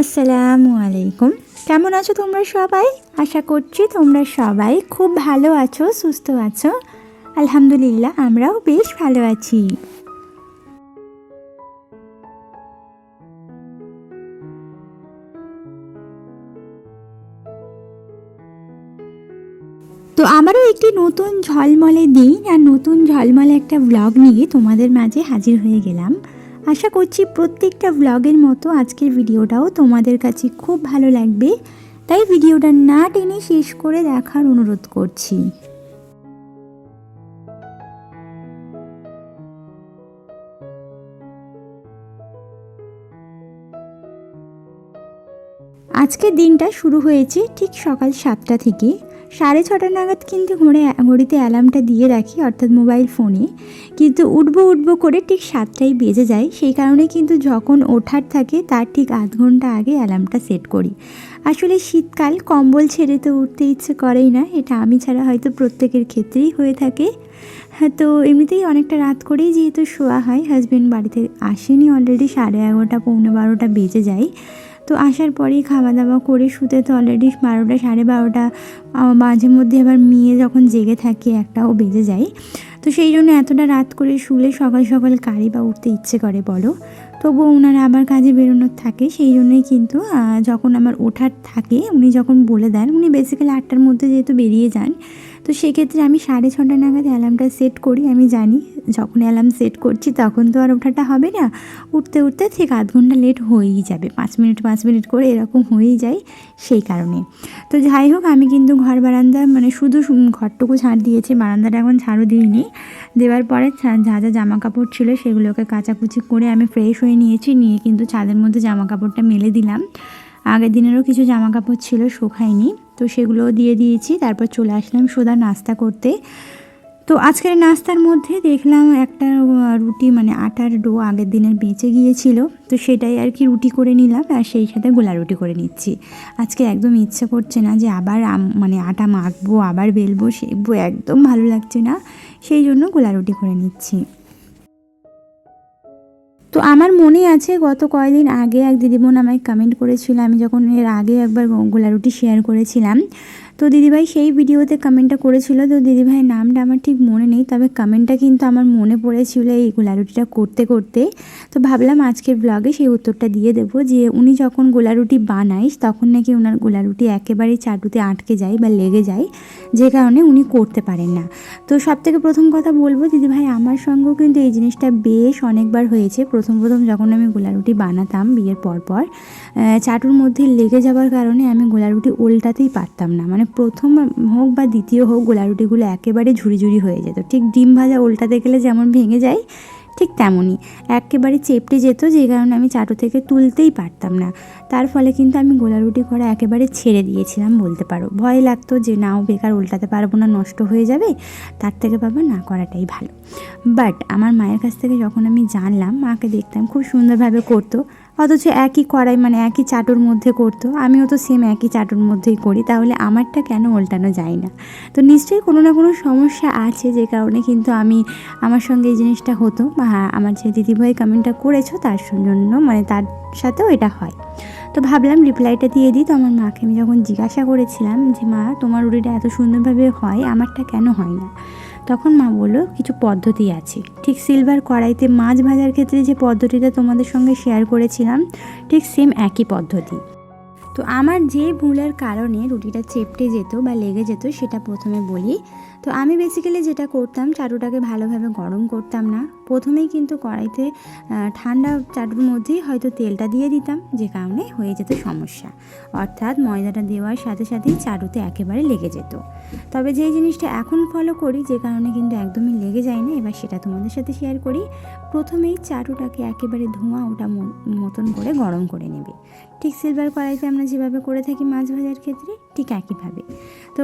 আসসালামু আলাইকুম। কেমন আছো তোমরা সবাই? আশা করছি তোমরা সবাই খুব ভালো আছো, সুস্থ আছো। আলহামদুলিল্লাহ, আমরাও বেশ ভালো আছি। তো আমারও একটি নতুন ঝলমলে দিন আর নতুন ঝলমলে একটা ব্লগ নিয়ে তোমাদের মাঝে হাজির হয়ে গেলাম। আশা করছি প্রত্যেকটা ব্লগের মতো আজকের ভিডিওটাও তোমাদের কাছে খুব ভালো লাগবে। তাই ভিডিওটা না টেনে শেষ করে দেখার অনুরোধ করছি। আজকের দিনটা শুরু হয়েছে ঠিক সকাল সাতটা থেকে। সাড়ে ছটা নাগাদ কিন্তু ঘড়ে ঘড়িতে অ্যালার্মটা দিয়ে রাখি, অর্থাৎ মোবাইল ফোনে। কিন্তু উঠবো উঠবো করে ঠিক সাতটাই বেজে যায়। সেই কারণে কিন্তু যখন ওঠার থাকে, তার ঠিক আধ ঘণ্টা আগে অ্যালার্মটা সেট করি। আসলে শীতকাল, কম্বল ছেড়ে তো উঠতে ইচ্ছে করেই না। এটা আমি ছাড়া হয়তো প্রত্যেকের ক্ষেত্রেই হয়ে থাকে। হ্যাঁ তো এমনিতেই অনেকটা রাত করেই যেহেতু শোয়া হয় হাজব্যান্ড বাড়িতে আসেনি অলরেডি সাড়ে এগারোটা, পৌনে বারোটা বেজে যায়। তো আসার পরেই খাওয়া দাওয়া করে শুতে তো অলরেডি বারোটা, সাড়ে বারোটা মাঝে মধ্যে আবার মেয়ে যখন জেগে থাকে একটাও বেজে যায়। তো সেই জন্য এতটা রাত করে শুলে সকাল সকাল কারি বা উঠতে ইচ্ছে করে বলো? তবুও ওনারা আবার কাজে বেরোনোর থাকে, সেই জন্যই কিন্তু যখন আমার ওঠার থাকে, উনি যখন বলে দেন, উনি বেসিক্যালি আটটার মধ্যে যেহেতু বেরিয়ে যান, তো সেক্ষেত্রে আমি সাড়ে ছটা নাগাদ অ্যালার্মটা সেট করি, আমি জানি যখন অ্যালার্ম সেট করছি তখন তো আর ওঠাটা হবে না। উঠতে উঠতে ঠিক আধ ঘণ্টা লেট হয়েই যাবে, পাঁচ মিনিট পাঁচ মিনিট করে এরকম হয়েই যায় সেই কারণে। তো যাই হোক, আমি কিন্তু ঘর বারান্দা মানে শুধু ঘরটুকু ঝাড় দিয়েছি, বারান্দাটা এখন ঝাড়ু দিইনি দেওয়ার পরে যা যা জামা কাপড় ছিল সেগুলোকে কাচাকুচি করে আমি ফ্রেশ হয়ে নিয়েছি, নিয়ে কিন্তু ছাদের মধ্যে জামা কাপড়টা মেলে দিলাম। আগের দিনেরও কিছু জামা কাপড় ছিল, শুকায়নি। তো সেগুলোও দিয়ে দিয়েছি, তারপর চলে আসলাম সোদা নাস্তা করতে। তো আজকের নাস্তার মধ্যে দেখলাম একটা রুটি মানে আটার ডো আগের দিনের বেঁচে গিয়েছিল। তো সেটাই আর কি রুটি করে নিলাম আর সেই সাথে গোলা রুটি করে নিচ্ছি। আজকে একদম ইচ্ছে করছে না যে আবার মানে আটা মাখবো, আবার বেলবো সেকবো একদম ভালো লাগছে না। সেই জন্য গোলা রুটি করে নিচ্ছি। তো আমার মনে আছে গত কয়েকদিন আগে এক দিদিবোন আমায় কমেন্ট করেছিল, আমি যখন এর আগে একবার গোলা রুটি শেয়ার করেছিলাম তো দিদিভাই সেই ভিডিওতে কমেন্টটা করেছিল, তো দিদিভাইয়ের নামটা আমার ঠিক মনে নেই, তবে কমেন্টটা কিন্তু আমার মনে পড়েছিল এই গোলা রুটিটা করতে করতে। তো ভাবলাম আজকের ব্লগে সেই উত্তরটা দিয়ে দেবো যে, উনি যখন গোলা রুটি বানায়, তখন নাকি ওনার গোলা রুটি একেবারেই চাটুতে আটকে যায় বা লেগে যায়, যে কারণে উনি করতে পারেন না। তো সব থেকে প্রথম কথা বলব, দিদিভাই আমার সঙ্গেও কিন্তু এই জিনিসটা বেশ অনেকবার হয়েছে। প্রথম প্রথম যখন আমি গোলা রুটি বানাতাম বিয়ের পর পর চাটুর মধ্যে লেগে যাওয়ার কারণে আমি গোলা রুটি উল্টাতেই পারতাম না। মানে প্রথম হোক বা দ্বিতীয় হোক গোলা রুটিগুলো একেবারে ঝুড়ি ঝুড়ি হয়ে যেত। ঠিক ডিম ভাজা উল্টাতে গেলে যেমন ভেঙে যায়, ঠিক তেমনই। একেবারে চেপটে যেত, যে কারণে আমি চাটু থেকে তুলতেই পারতাম না। তার ফলে কিন্তু আমি গোলা রুটি করা একেবারে ছেড়ে দিয়েছিলাম বলতে পারো। ভয় লাগতো যে, নাও বেকার, উল্টাতে পারব না, নষ্ট হয়ে যাবে। তার থেকে বাবা না করাটাই ভালো। বাট আমার মায়ের কাছ থেকে যখন আমি জানলাম, মাকে দেখতাম খুব সুন্দরভাবে করতো। অথচ একই কড়াই মানে একই চাটুর মধ্যে করতো। আমিও তো সেম একই চাটুর মধ্যেই করি তাহলে আমারটা কেন উল্টানো যায় না? তো নিশ্চয়ই কোনো না কোনো সমস্যা আছে যে কারণে কিন্তু আমি আমার সঙ্গে এই জিনিসটা হতো বা হ্যাঁ, আমার যে দিদিভাই কমেন্টটা করেছ তার জন্য মানে তার সাথেও এটা হয়। তো ভাবলাম রিপ্লাইটা দিয়ে দিই তো আমার মাকে আমি যখন জিজ্ঞাসা করেছিলাম যে মা তোমার রুটিটা এত সুন্দরভাবে হয় আমারটা কেন হয় না? তখন মা বলল, কিছু পদ্ধতি আছে। ঠিক সিলভার কড়াইতে মাছ ভাজার ক্ষেত্রে যে পদ্ধতিটা তোমাদের সঙ্গে শেয়ার করেছিলাম, ঠিক সেম একই পদ্ধতি। তো আমার যে ভুলের কারণে রুটিটা চেপটে যেত বা লেগে যেত, সেটা প্রথমে বলি। তো আমি বেসিক্যালি যেটা করতাম চারুটাকে ভালোভাবে গরম করতাম না। প্রথমেই কিন্তু কড়াইতে ঠান্ডা চাটুর মধ্যেই হয়তো তেলটা দিয়ে দিতাম, যে কারণে হয়ে যেত সমস্যা। অর্থাৎ ময়দাটা দেওয়ার সাথে সাথেই চাটুতে একেবারে লেগে যেত। তবে যেই জিনিসটা এখন ফলো করি, যে কারণে কিন্তু একদমই লেগে যায় না এবার সেটা তোমাদের সাথে শেয়ার করি। প্রথমেই চাটুটাকে একেবারে ধোঁয়া ওটা মতন করে গরম করে নেবে। ঠিক সিলভার কড়াইতে আমরা যেভাবে করে থাকি মাছ ভাজার ক্ষেত্রে, ঠিক একইভাবে। তো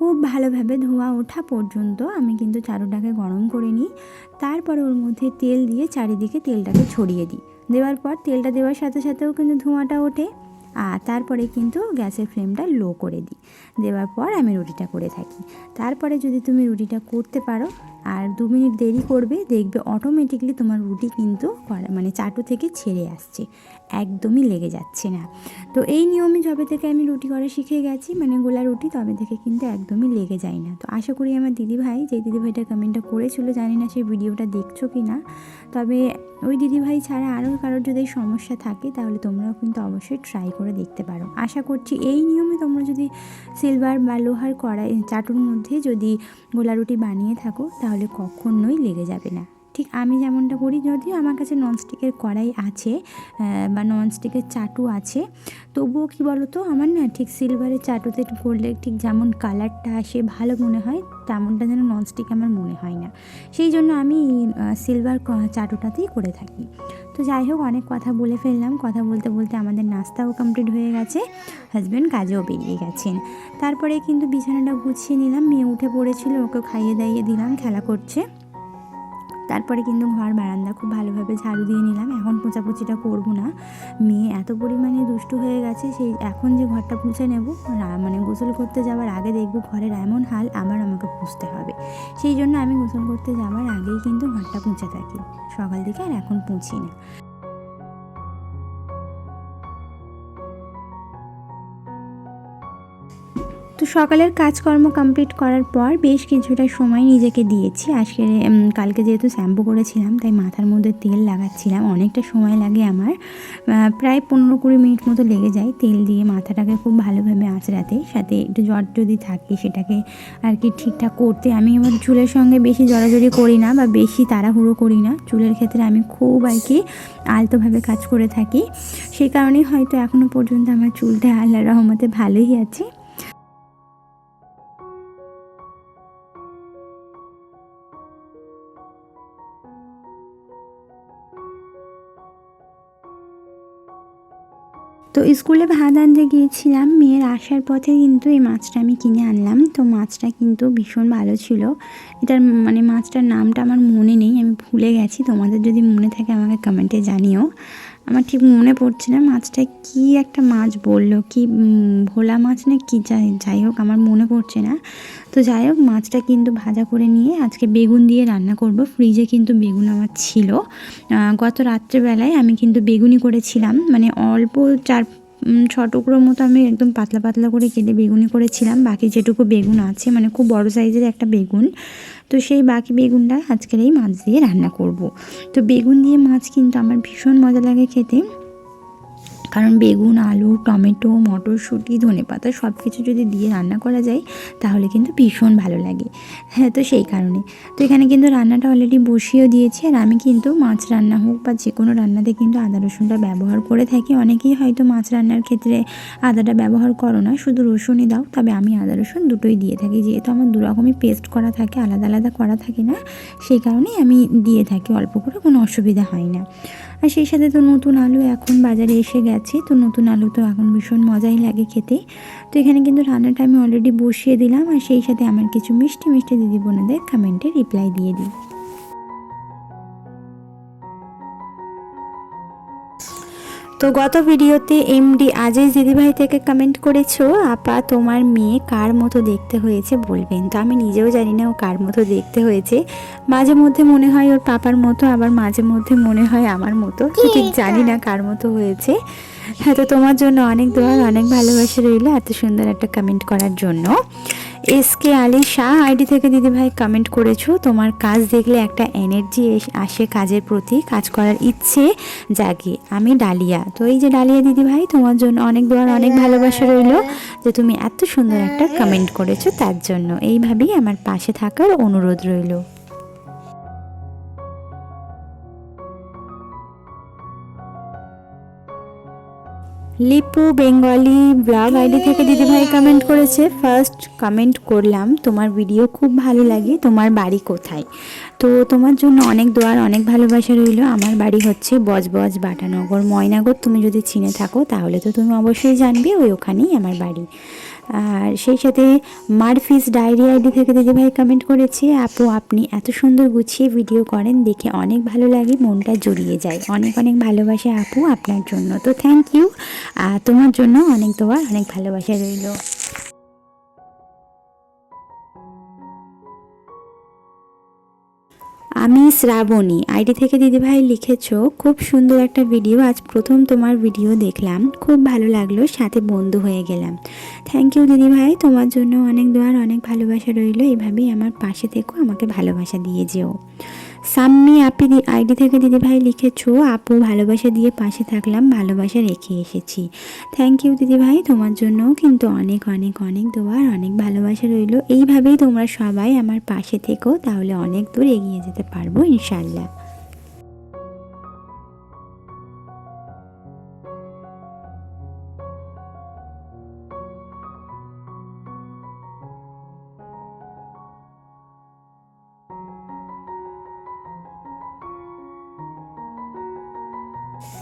খুব ভালোভাবে ধোঁয়া ওঠা পর্যন্ত আমি কিন্তু চারুটাকে গরম করে নিই। তারপরে ওর মধ্যে তেল দিয়ে চারিদিকে তেলটাকে ছড়িয়ে দিই। দেওয়ার পর তেলটা দেওয়ার সাথে সাথেও কিন্তু ধোঁয়াটা ওঠে। আর তারপরে কিন্তু গ্যাসের ফ্লেমটা লো করে দিই। দেওয়ার পর আমি রুটিটা করে থাকি। তারপরে যদি তুমি রুটিটা করতে পারো আর দু মিনিট দেরি করবে, দেখবে অটোমেটিকলি তোমার রুটি কিন্তু মানে চাটু থেকে ছেড়ে আসছে। একদমই লেগে যাচ্ছে না। তো এই নিয়মে যবে থেকে আমি রুটি করা শিখে গেছি মানে গোলা রুটি, তবে থেকে কিন্তু একদমই লেগে যায় না। তো আশা করি আমার দিদিভাই, যে দিদিভাইটা কমেন্টটা করেছিল, জানি না সেই ভিডিওটা দেখছ কি না, তবে ওই দিদিভাই ছাড়া আরও কারোর যদি সমস্যা থাকে, তাহলে তোমরাও কিন্তু অবশ্যই ট্রাই করে দেখতে পারো। আশা করছি এই নিয়মে তোমরা যদি সিলভার বা লোহার কড়াই, চাটুর মধ্যে যদি গোলা রুটি বানিয়ে থাকো, তাহলে কখনোই লেগে যাবে না। ঠিক আমি যেমনটা করি, যদিও আমার কাছে ননস্টিকের কড়াই আছে বা ননস্টিকের চাটু আছে, তবুও কি বলো তো আমার না ঠিক সিলভারের চাটুতে করলে ঠিক যেমন কালারটা আসে, ভালো মনে হয়, তেমনটা যেন ননস্টিক আমার মনে হয় না। সেই জন্য আমি সিলভার চাটুটাতেই করে থাকি। তো যাই হোক, অনেক কথা বলে ফেললাম। কথা বলতে বলতে আমাদের নাস্তাও কমপ্লিট হয়ে গেছে। হাজব্যান্ড কাজেও বেরিয়ে গেছেন। তারপরে কিন্তু বিছানাটা গুছিয়ে নিলাম। মেয়ে উঠে পড়েছিল, ওকে খাইয়ে দাইয়ে দিলাম, খেলা করছে। তারপরে কিন্তু ঘর বারান্দা খুব ভালোভাবে ঝাড়ু দিয়ে নিলাম। এখন পোঁচাপুচিটা করব না। মেয়ে এত পরিমাণে দুষ্টু হয়ে গেছে, সেই এখন যে ঘরটা পুছে নেব মানে গোসল করতে যাওয়ার আগে দেখব ঘরের এমন হাল আবার আমাকে পুষতে হবে। সেই জন্য আমি গোসল করতে যাওয়ার আগেই কিন্তু ঘরটা পুঁছে থাকি। সকাল থেকে আর এখন পুঁছি না। তো সকালের কাজকর্ম কমপ্লিট করার পর বেশ কিছুটা সময় নিজেকে দিয়েছি। আজকে কালকে যেহেতু শ্যাম্পু করেছিলাম, তাই মাথার মধ্যে তেল লাগাচ্ছিলাম। অনেকটা সময় লাগে আমার। প্রায় পনেরো কুড়ি মিনিট মতো লেগে যায় তেল দিয়ে মাথাটাকে খুব ভালোভাবে আঁচড়াতে। সাথে একটু জ্বর যদি থাকে সেটাকে আর কি ঠিকঠাক করতে। আমি আমার চুলের সঙ্গে বেশি জড়াজড়ি করি না বা বেশি তাড়াহুড়ো করি না। চুলের ক্ষেত্রে আমি খুব আর কি আলতোভাবে কাজ করে থাকি। সেই কারণেই হয়তো এখনও পর্যন্ত আমার চুলটা আল্লাহ রহমতে ভালোই আছে। তো স্কুলে ভাত আনতে গিয়েছিলাম, মেয়ের আসার পথে কিন্তু এই মাছটা আমি কিনে আনলাম। তো মাছটা কিন্তু ভীষণ ভালো ছিল। এটার মানে মাছটার নামটা আমার মনে নেই, আমি ভুলে গেছি। তোমাদের যদি মনে থাকে আমাকে কমেন্টে জানিও। আমার ঠিক মনে পড়ছে না মাছটা কি একটা মাছ বলল, কি ভোলা মাছ না কি, যাই যাই হোক আমার মনে পড়ছে না। তো যাই হোক মাছটা কিন্তু ভাজা করে নিয়ে আজকে বেগুন দিয়ে রান্না করব। ফ্রিজে কিন্তু বেগুন আমার ছিল। গত রাত্রেবেলায় আমি কিন্তু বেগুনি করেছিলাম। মানে অল্প চার ছ টুকরো মতো আমি একদম পাতলা পাতলা করে কেটে বেগুনি করেছিলাম। বাকি যেটুকু বেগুন আছে মানে খুব বড় সাইজের একটা বেগুন। তো সেই বাকি বেগুনটা আজকের এই মাছ দিয়ে রান্না করব। তো বেগুন দিয়ে মাছ কিন্তু আমার ভীষণ মজা লাগে খেতে। কারণ বেগুন, আলু, টমেটো, মটরশুঁটি ধনেপাতা সব কিছু যদি দিয়ে রান্না করা যায়, তাহলে কিন্তু ভীষণ ভালো লাগে। হ্যাঁ তো সেই কারণে। তো এখানে কিন্তু রান্নাটা অলরেডি বসিয়েও দিয়েছি, আর আমি কিন্তু মাছ রান্না হোক বা যে কোনো রান্নাতে কিন্তু আদা রসুনটা ব্যবহার করে থাকি। অনেকেই হয়তো মাছ রান্নার ক্ষেত্রে আদাটা ব্যবহার করো না, শুধু রসুনই দাও, তবে আমি আদা রসুন দুটোই দিয়ে থাকি। যেহেতু আমার দু রকমই পেস্ট করা থাকে, আলাদা আলাদা করা থাকে না, সেই কারণেই আমি দিয়ে থাকি, অল্প করে কোনো অসুবিধা হয় না। আর সেই সাথে তো নতুন আলু এখন বাজারে এসে গেছে, তো নতুন আলু তো এখন ভীষণ মজাই লাগে খেতে। তো এখানে কিন্তু রান্নাটা আমি অলরেডি বসিয়ে দিলাম, আর সেই সাথে আমার কিছু মিষ্টি মিষ্টি দিদি বোনেদের কমেন্টে রিপ্লাই দিয়ে দিই। তো গত ভিডিওতে এমডি আজিজ দিদিভাই থেকে কমেন্ট করেছ আপা তোমার মেয়ে কার মতো দেখতে হয়েছে? বলবেন। তো আমি নিজেও জানি না ও কার মতো দেখতে হয়েছে। মাঝে মধ্যে মনে হয় ওর পাপার মতো আবার মাঝে মধ্যে মনে হয় আমার মতো। ঠিক জানি না কার মতো হয়েছে। হ্যাঁ তো তোমার জন্য অনেক দোয়ার অনেক ভালোবাসা রইল এত সুন্দর একটা কমেন্ট করার জন্য। S K Ali Shah ID থেকে দিদিভাই কমেন্ট করেছ, তোমার কাজ দেখলে একটা এনার্জি আসে কাজের প্রতি, কাজ করার ইচ্ছে জাগে। আমি ডালিয়া। তো এই যে ডালিয়া দিদিভাই, তোমার জন্য অনেক দোয়ার অনেক ভালোবাসা রইল যে তুমি এত সুন্দর একটা কমেন্ট করেছ, তার জন্য। এইভাবেই আমার পাশে থাকার অনুরোধ রইল। লিপু, বেঙ্গলি ব্লগ আইডি থেকে দিদিভাই কমেন্ট করেছে। ফার্স্ট কমেন্ট করলাম, তোমার ভিডিও খুব ভালো লাগে, তোমার বাড়ি কোথায়? তো তোমার জন্য অনেক দোয়ার, অনেক ভালোবাসা রইল। আমার বাড়ি হচ্ছে বজবজ বাটানগর, ময়নাগর। তুমি যদি চিনে থাকো, তাহলে তো তুমি অবশ্যই জানবে, ওই ওখানেই আমার বাড়ি। আর সেই সাথে মারফিস ডায়েরি আইডি থেকে দিদিভাই কমেন্ট করেছে, আপু, আপনি এত সুন্দর গুছিয়ে ভিডিও করেন, দেখে অনেক ভালো লাগে, মনটা জড়িয়ে যায়। অনেক অনেক ভালোবাসা আপু আপনার জন্য। তো থ্যাংক ইউ তোমার জন্য অনেক দোয়া, অনেক ভালোবাসা রইল। আমি শ্রাবণী। আইডি থেকে দিদিভাই লিখেছো, খুব সুন্দর একটা ভিডিও আজ প্রথম তোমার ভিডিও দেখলাম। খুব ভালো লাগল, সাথে বন্ধু হয়ে গেলাম। থ্যাংক ইউ দিদিভাই। তোমার জন্য অনেক দোয়ার, অনেক ভালোবাসা রইল। এভাবেই আমার পাশে থেকো, আমাকে ভালোবাসা দিয়ে যেও। সাম্মি আপি আইডি থেকে দিদিভাই লিখেছো, আপু ভালোবাসা দিয়ে পাশে থাকলাম, ভালোবাসা রেখে এসেছি। থ্যাংক ইউ দিদিভাই। তোমার জন্যও কিন্তু অনেক অনেক অনেক দোয়ার, অনেক ভালোবাসা রইল। এইভাবেই তোমরা সবাই আমার পাশে থেকো, তাহলে অনেক দূর এগিয়ে যেতে পারব ইনশাল্লাহ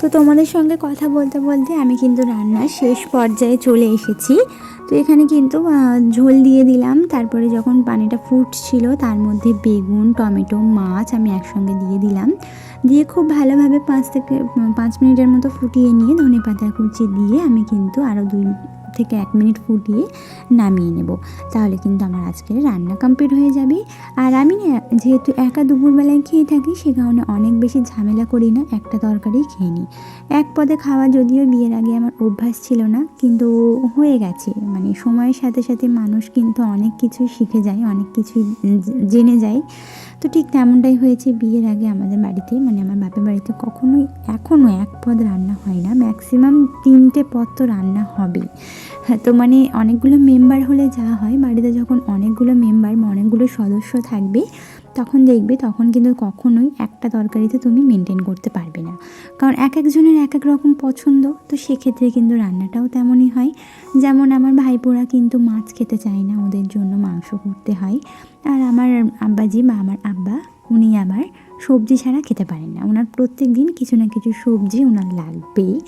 তো তোমাদের সঙ্গে কথা বলতে বলতে আমি কিন্তু রান্নার শেষ পর্যায়ে চলে এসেছি। তো এখানে কিন্তু ঝোল দিয়ে দিলাম। তারপরে যখন পানিটা ফুটছিল তার মধ্যে বেগুন, টমেটো, মাছ আমি একসঙ্গে দিয়ে দিলাম। দিয়ে খুব ভালোভাবে পাঁচ থেকে পাঁচ মিনিটের মতো ফুটিয়ে নিয়ে ধনে পাতা কুচি দিয়ে আমি কিন্তু আরও দুই থেকে এক মিনিট ফুটিয়ে নামিয়ে নেব। তাহলে কিন্তু আমার আজকের রান্না কমপ্লিট হয়ে যাবে। আর আমি যেহেতু একা দুপুরবেলায় খেয়ে থাকি, সে কারণে অনেক বেশি ঝামেলা করি না, একটা তরকারি খেয়ে নিই। এক পদে খাওয়া যদিও বিয়ের আগে আমার অভ্যাস ছিল না, কিন্তু হয়ে গেছে। মানে সময়ের সাথে সাথে মানুষ কিন্তু অনেক কিছু শিখে যায়, অনেক কিছুই জেনে যায়। তো ঠিক তেমনটাই হয়েছে বিয়ের আগে আমাদের বাড়িতে মানে আমার বাপের বাড়িতে কখনোই এখনও এক পদ রান্না হয় না ম্যাক্সিমাম তিনটে পদ তো রান্না হবে হ্যাঁ তো মানে অনেকগুলো মেম্বার হলে যা হয়, বাড়িতে যখন অনেকগুলো মেম্বার অনেকগুলো সদস্য থাকবে তখন দেখবে, তখন কিন্তু কখনোই একটা তরকারিতে তুমি মেনটেন করতে পারবে না। কারণ এক একজনের এক এক রকম পছন্দ, তো সেক্ষেত্রে কিন্তু রান্নাটাও তেমনই হয়। যেমন আমার ভাইপোরা কিন্তু মাছ খেতে চায় না, ওদের জন্য মাংস করতে হয়। আর আমার আব্বাজি বা আমার আব্বা উনি আবার সবজি ছাড়া খেতে পারেন না। ওনার প্রত্যেক দিন কিছু না কিছু সবজি ওনার লাগবেই।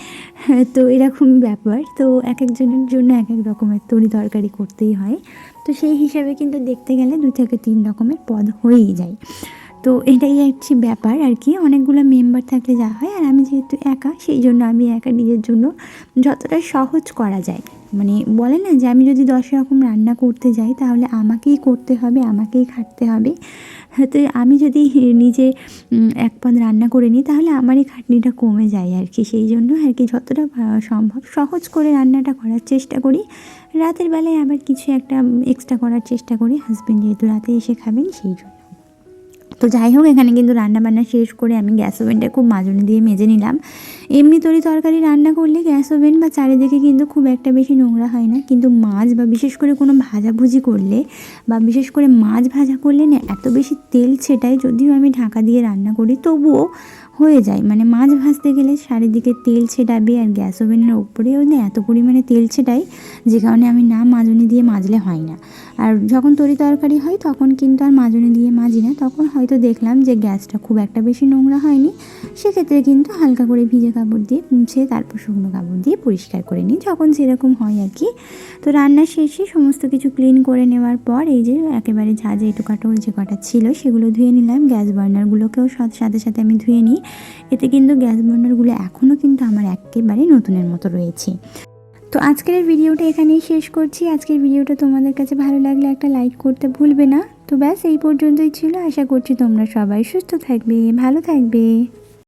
তো এরকম ব্যাপার। তো এক একজনের জন্য এক এক রকমের তরি তরকারি করতেই হয়। তো সেই হিসাবে কিন্তু দেখতে গেলে দুই থেকে তিন রকমের পদ হয়েই যায়। তো এটাই হচ্ছে ব্যাপার আর কি। অনেকগুলো মেম্বার থাকলে যা হয়। আর আমি যেহেতু একা সেই জন্য আমি একা নিজের জন্য যতটা সহজ করা যায়। মানে বলে না যে আমি যদি দশ রকম রান্না করতে যাই তাহলে আমাকেই করতে হবে আমাকেই খাটতে হবে। হ্যাঁ, তো আমি যদি নিজে এক পদ রান্না করে নিই, তাহলে আমারই খাটনিটা কমে যায় আর কি। সেই জন্য আর কি যতটা সম্ভব সহজ করে রান্নাটা করার চেষ্টা করি। রাতের বেলায় আবার কিছু একটা এক্সট্রা করার চেষ্টা করি। হাজব্যান্ড যেহেতু রাতে এসে খাবেন, সেই জন্য। তো যাই হোক, এখানে কিন্তু রান্না বান্না শেষ করে আমি গ্যাস ওভেনটা খুব মাজনি দিয়ে মেজে নিলাম। এমনি তরি তরকারি রান্না করলে গ্যাস ওভেন বা চারিদিকে কিন্তু খুব একটা বেশি নোংরা হয় না। কিন্তু মাছ বা বিশেষ করে কোনো ভাজাভুজি করলে বা বিশেষ করে মাছ ভাজা করলে না, এত বেশি তেল ছেটায়, যদিও আমি ঢাকা দিয়ে রান্না করি, তবুও হয়ে যায়। মানে মাছ ভাজতে গেলে চারিদিকে তেল ছেটাবে আর গ্যাস ওভেনের ওপরেও না এত পরিমাণে তেল ছেটাই যে কারণে আমি না মাজনি দিয়ে মাজলে হয় না। আর যখন তরি তরকারি হয় তখন কিন্তু আর মাজনি দিয়ে মাজি না। তখন হয়তো দেখলাম যে গ্যাসটা খুব একটা বেশি নোংরা হয়নি। সেক্ষেত্রে কিন্তু হালকা করে ভিজে কাপড় দিয়ে মুছে তারপর শুকনো কাপড় দিয়ে পরিষ্কার করে নিই। যখন সেরকম হয় আর কি। তো রান্নার শেষে সমস্ত কিছু ক্লিন করে নেওয়ার পর এই যে একেবারে ঝাঁঝে এটু কাটল যে কটা ছিল সেগুলো ধুয়ে নিলাম। গ্যাস বার্নারগুলোকেও সাথে সাথে আমি ধুয়ে নিই। এতে কিন্তু গ্যাস বার্নারগুলো এখনও কিন্তু আমার একেবারে নতুনের মতো রয়েছে। তো আজকের ভিডিওটা এখানেই শেষ করছি। আজকের ভিডিওটা তোমাদের কাছে ভালো লাগলে একটা লাইক করতে ভুলবে না। তো ব্যাস, এই পর্যন্তই ছিল। আশা করছি তোমরা সবাই সুস্থ থাকবে, ভালো থাকবে।